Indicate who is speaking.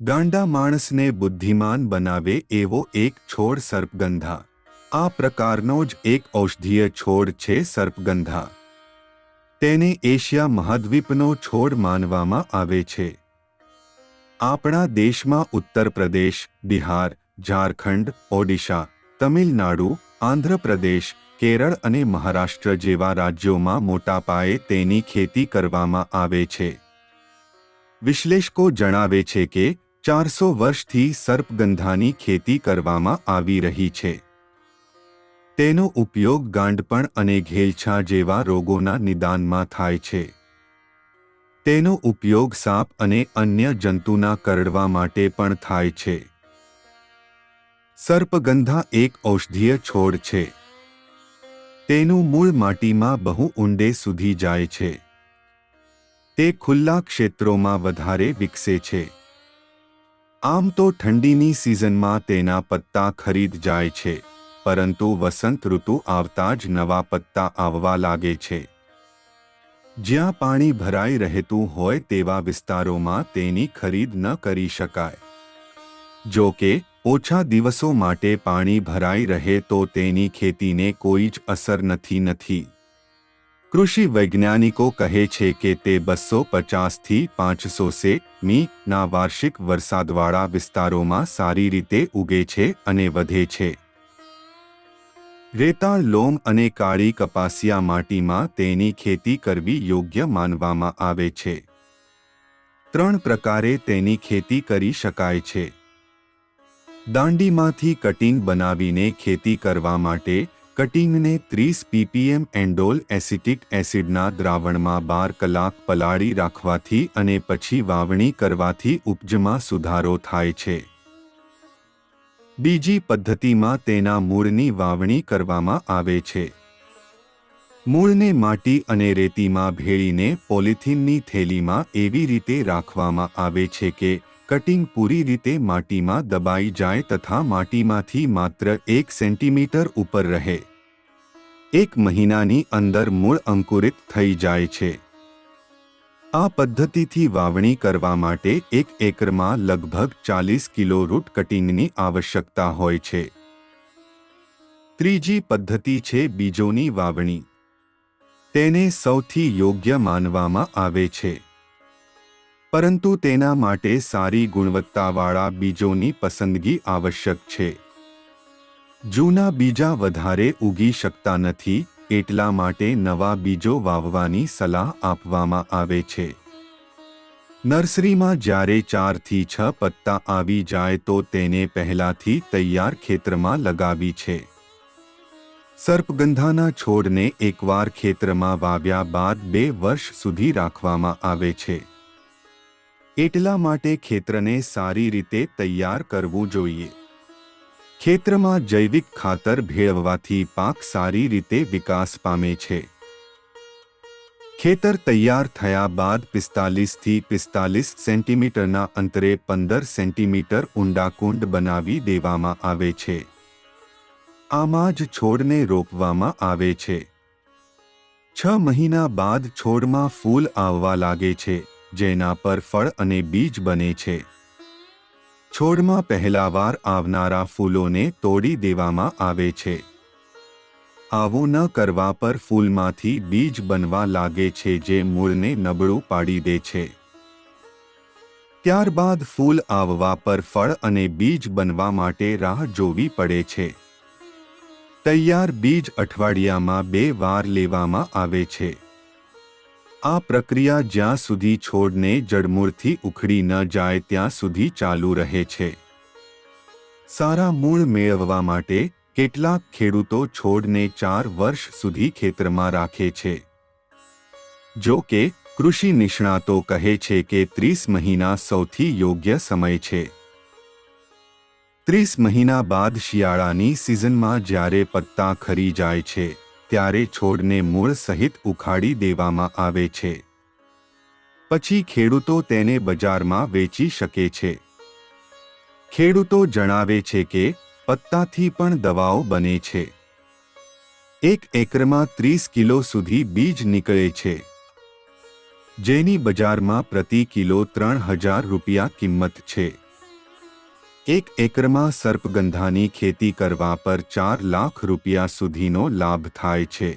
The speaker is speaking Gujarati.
Speaker 1: ગાંડા માણસને બુદ્ધિમાન બનાવે એવો એક છોડ સર્પગંધા. આ પ્રકારનો જ એક ઔષધીય છોડ છે સર્પગંધા. તેને એશિયા મહાદ્વીપનો છોડ માનવામાં આવે છે. આપણા દેશમાં ઉત્તર પ્રદેશ, બિહાર, ઝારખંડ, ઓડિશા, તમિલનાડુ, આંધ્રપ્રદેશ, કેરળ અને મહારાષ્ટ્ર જેવા રાજ્યોમાં મોટા પાયે તેની ખેતી કરવામાં આવે છે. વિશ્લેષકો જણાવે છે કે ચારસો વર્ષથી સર્પગંધાની ખેતી કરવામાં આવી રહી છે. તેનો ઉપયોગ ગાંડપણ અને ઘેલછા જેવા રોગોના નિદાનમાં થાય છે. તેનો ઉપયોગ સાપ અને અન્ય જંતુના કરડવા માટે પણ થાય છે. સર્પગંધા એક ઔષધીય છોડ છે. તેનું મૂળ માટીમાં બહુ ઊંડે સુધી જાય છે. તે ખુલ્લા ક્ષેત્રોમાં વધારે વિકસે છે. આમ તો ઠંડીની સિઝનમાં તેના પત્તા ખરીદ જાય છે, પરંતુ વસંત ઋતુ આવતા જ નવા પત્તા આવવા લાગે છે. જ્યાં પાણી ભરાઈ રહેતું હોય તેવા વિસ્તારોમાં તેની ખરીદ ન કરી શકાય. જો કે, ઓછા દિવસો માટે પાણી ભરાઈ રહે તો તેની ખેતીને કોઈ જ અસર નથી નથી. કૃષિ વૈજ્ઞાનિકો કહે છે કે તે બસો પચાસથી પાંચસો સે મી ના વાર્ષિક વરસાદવાળા વિસ્તારોમાં સારી રીતે ઉગે છે અને વધે છે. રેતાળ લોમ અને કાળી કપાસિયા માટીમાં તેની ખેતી કરવી યોગ્ય માનવામાં આવે છે. ત્રણ પ્રકારે તેની ખેતી કરી શકાય છે. દાંડીમાંથી કટિંગ બનાવીને ખેતી કરવા માટે કટિંગને ત્રીસ પીપીએમ એન્ડોલ એસિટિક એસિડના દ્રાવણમાં બાર કલાક પલાળી રાખવાથી અને પછી વાવણી કરવાથી ઉપજમાં સુધારો થાય છે. બીજી પદ્ધતિમાં તેના મૂળની વાવણી કરવામાં આવે છે. મૂળને માટી અને રેતીમાં ભેળીને પોલિથીનની થેલીમાં એવી રીતે રાખવામાં આવે છે કે કટિંગ પૂરી રીતે માટીમાં દબાઈ જાય તથા માટીમાંથી માત્ર એક સેન્ટીમીટર ઉપર રહે. એક મહિનાની અંદર મૂળ અંકુરિત થઈ જાય છે. આ પદ્ધતિથી વાવણી કરવા માટે એક એકરમાં લગભગ ચાલીસ કિલો રૂટ કટિંગની આવશ્યકતા હોય છે. ત્રીજી પદ્ધતિ છે બીજોની વાવણી. તેને સૌથી યોગ્ય માનવામાં આવે છે. પરંતુ તેના માટે સારી ગુણવત્તાવાળા બીજોની પસંદગી આવશ્યક છે. જૂના બીજા વધારે ઉગી શકતા નથી, એટલા માટે નવા બીજો વાવવાની સલાહ આપવામાં આવે છે. નર્સરીમાં જ્યારે ચારથી છ પત્તા આવી જાય તો તેને પહેલાથી તૈયાર ખેતરમાં લગાવી છે. સર્પગંધાના છોડને એકવાર ખેતરમાં વાવ્યા બાદ બે વર્ષ સુધી રાખવામાં આવે છે. એટલા માટે ખેતરને સારી રીતે તૈયાર કરવું જોઈએ. ખેતરમાં જૈવિક ખાતર ભેળવવાથી પાક સારી રીતે વિકાસ પામે છે. ખેતર તૈયાર થયા બાદ પિસ્તાલીસથી પિસ્તાલીસ સેન્ટીમીટરના અંતરે પંદર સેન્ટીમીટર ઊંડા કુંડ બનાવી દેવામાં આવે છે. આમાં જ છોડને રોપવામાં આવે છે. છ મહિના બાદ છોડમાં ફૂલ આવવા લાગે છે. જેના પર ફળ અને બીજ બને છે. છોડમાં પહેલાવાર આવનારા ફૂલોને તોડી દેવામાં આવે છે. આવું ન કરવા પર ફૂલમાંથી બીજ બનવા લાગે છે જે મૂળને નબળું પાડી દે છે. ત્યારબાદ ફૂલ આવવા પર ફળ અને બીજ બનવા માટે રાહ જોવી પડે છે. તૈયાર બીજ અઠવાડિયામાં બે વાર લેવામાં આવે છે. આ પ્રક્રિયા જ્યાં સુધી છોડને જડમૂળથી ઉખડી ન જાય ત્યાં સુધી ચાલુ રહે છે. સારા મૂળ મેળવવા માટે કેટલાક ખેડૂતો છોડને ચાર વર્ષ સુધી ખેતરમાં રાખે છે. જો કે, કૃષિ નિષ્ણાતો કહે છે કે ત્રીસ મહિના સૌથી યોગ્ય સમય છે. ત્રીસ મહિના બાદ શિયાળાની સિઝનમાં જ્યારે પત્તા ખરી જાય છે ત્યારે છોડને મૂળ સહિત ઉખાડી દેવામાં આવે છે. પછી ખેડૂતો તેને બજારમાં વેચી શકે છે. ખેડૂતો જણાવે છે કે, પત્તાથી પણ દવાઓ બને છે. એક એકરમાં ત્રીસ કિલો સુધી બીજ નીકળે છે. જેની બજારમાં પ્રતિ કિલો ત્રણ હજાર રૂપિયા કિંમત છે. એક એકરમાં સર્પગંધાની ખેતી કરવા પર ચાર લાખ રૂપિયા સુધીનો લાભ થાય છે.